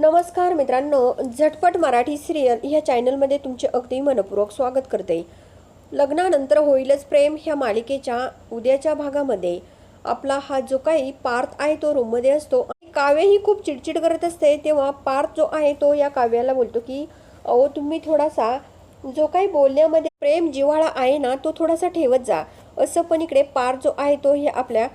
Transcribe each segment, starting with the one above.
नमस्कार मित्रांनो झटपट मराठी सिरियल ह्या चॅनलमध्ये तुमचे अगदी मनपूर्वक स्वागत करते. लग्नानंतर होईलच प्रेम ह्या मालिकेच्या उद्याच्या भागामध्ये. आपला हा जो काही पार्थ आहे तो रूममध्ये असतो. आणि काव्य ही खूप चिडचिड करत असते तेव्हा पार्थ जो आहे तो या काव्याला बोलतो की अहो तुम्ही थोडासा जो काही बोलण्यामध्ये प्रेम जिव्हाळा आहे ना तो थोडासा ठेवत जा. असं पण इकडे पार्थ जो आहे तो हे आपल्या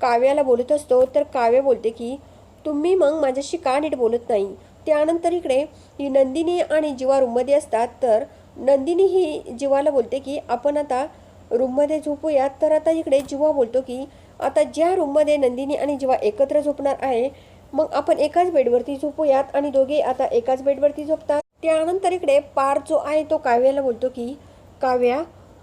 काव्याला बोलत असतो. तर काव्य बोलते की तुम्ही मग माझ्याशी का नीट बोलत नाही? त्यानंतर इकडे ही नंदिनी आणि जीवा रूममध्ये असतात तर नंदिनी ही जीवाला बोलते की आपण आता रूममध्ये झोपूयात तर आता इकडे जीवा बोलतो की आता ज्या रूममध्ये नंदिनी आणि जीवा एकत्र झोपणार आहे मग आपण एकाच बेडवरती झोपूयात आणि दोघे आता एकाच बेडवरती झोपतात. त्यानंतर इकडे पार जो आहे तो काव्याला बोलतो की काव्या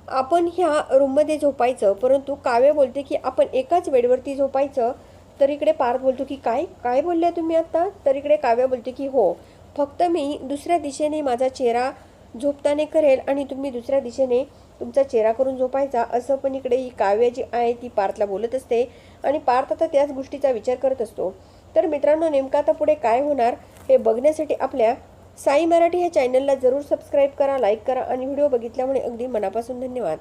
आपण ह्या रूममध्ये झोपायचं परंतु काव्या बोलते की आपण एकाच बेडवरती झोपायचं तर इकडे पार्थ बोलतो की काय? काय बोलले तुम्ही आत्ता तर इकडे काव्य बोलते की हो फक्त मी दुसऱ्या दिशेने माझा चेहरा झोपताना करेल आणि तुम्ही दुसऱ्या दिशेने तुमचा चेहरा करून झोपायचा असं पण इकडे ही काव्य जी आहे ती पार्थला बोलत असते. आणि पार्थ आता त्याच गोष्टीचा विचार करत असतो. तर मित्रांनो नेमका आता पुढे काय होणार हे बघण्यासाठी आपल्या साई मराठी ह्या चॅनलला जरूर सबस्क्राईब करा लाईक करा आणि व्हिडिओ बघितल्यामुळे अगदी मनापासून धन्यवाद.